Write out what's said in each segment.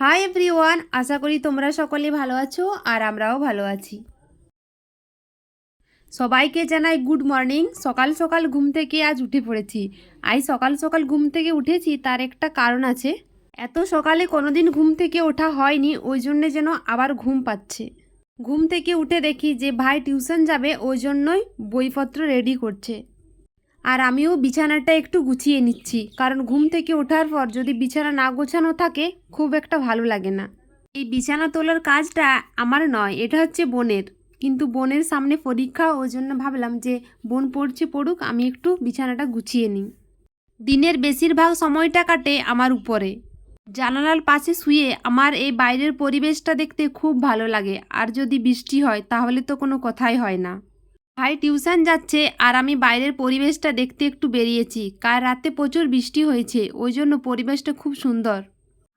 Hi everyone আশা করি তোমরা সকলে ভালো আছো আর আমরাও ভালো আছি। সবাইকে জানাই গুড মর্নিং সকাল সকাল ঘুম থেকে আজ উঠে পড়েছি। আজ সকাল সকাল ঘুম থেকে উঠেছি, তার একটা কারণ আছে। এত সকালে কোনোদিন ঘুম থেকে ওঠা হয়নি, ওই জন্যে যেন আবার ঘুম পাচ্ছে। ঘুম থেকে উঠে দেখি যে ভাই টিউশন যাবে, ওই জন্যই বইপত্র রেডি করছে। আর আমিও বিছানাটা একটু গুছিয়ে নিচ্ছি, কারণ ঘুম থেকে ওঠার পর যদি বিছানা না গোছানো থাকে, খুব একটা ভালো লাগে না। এই বিছানা তোলার কাজটা আমার নয়, এটা হচ্ছে বোনের। কিন্তু বোনের সামনে পরীক্ষা, ওই জন্য ভাবলাম যে বোন পড়ছে পড়ুক, আমি একটু বিছানাটা গুছিয়ে নিই। দিনের বেশিরভাগ সময়টা কাটে আমার উপরে। জানালার পাশে শুয়ে আমার এই বাইরের পরিবেশটা দেখতে খুব ভালো লাগে, আর যদি বৃষ্টি হয়, তাহলে তো কোনো কথাই হয় না। ভাই টিউশন যাচ্ছে আর আমি বাইরের পরিবেশটা দেখতে একটু বেরিয়েছি। কাল রাতে প্রচুর বৃষ্টি হয়েছে, ওই জন্য পরিবেশটা খুব সুন্দর।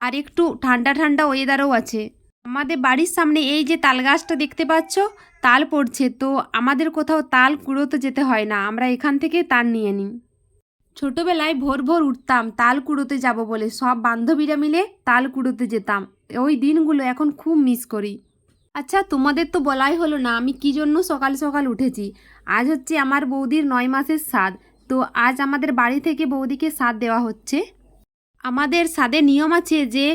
আর একটু ঠান্ডা ঠান্ডা ওয়েদারও আছে। আমাদের বাড়ির সামনে এই যে তাল গাছটা দেখতে পাচ্ছ, তাল পড়ছে। তো আমাদের কোথাও তাল কুড়োতে যেতে হয় না, আমরা এখান থেকে তাল নিয়ে নিই। ছোটবেলায় ভোর ভোর উঠতাম, তাল কুড়োতে যাব বলে। সব বান্ধবীরা মিলে তাল কুড়োতে যেতাম। ওই দিনগুলো এখন খুব মিস করি। আচ্ছা তোমাদের তো বলাই হলো না, আমি কি জন্য সকাল সকাল উঠেছি? আজ হচ্ছে আমার বৌদির নয় মাসের স্বাদ তো আজ আমাদের বাড়ি থেকে বৌদিকে স্বাদ দেওয়া হচ্ছে। আমাদের স্বাদে নিয়ম আছে যে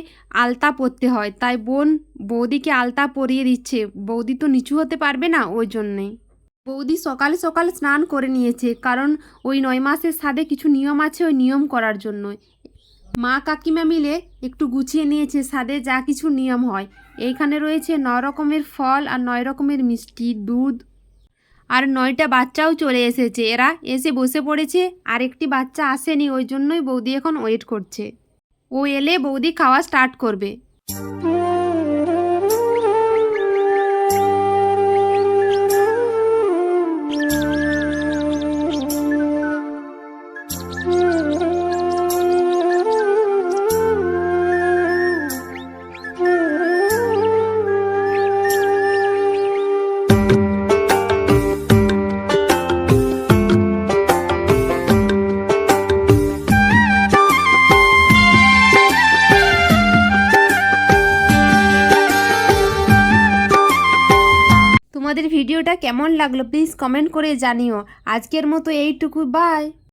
আলতা পরতে হয়, তাই বোন বৌদিকে আলতা পরিয়ে দিচ্ছে। বৌদি তো নিচু হতে পারবে না ওই জন্যে। বৌদি সকাল সকাল স্নান করে নিয়েছে, কারণ ওই নয় মাসের স্বাদে কিছু নিয়ম আছে ওই নিয়ম করার জন্য মা কাকিমা মিলে একটু গুছিয়ে নিয়েছে স্বাদে যা কিছু নিয়ম হয়। এইখানে রয়েছে নয় রকমের ফল আর নয় রকমের মিষ্টি, দুধ। আর নয়টা বাচ্চাও চলে এসেছে। এরা এসে বসে পড়েছে। আর একটি বাচ্চা আসেনি, ওই জন্যই বৌদি এখন ওয়েট করছে। ও এলে বৌদি খাওয়া স্টার্ট করবে। তোমাদের ভিডিওটা কেমন লাগল? প্লিজ কমেন্ট করে জানিও। আজকের মতো এইটুকু বাই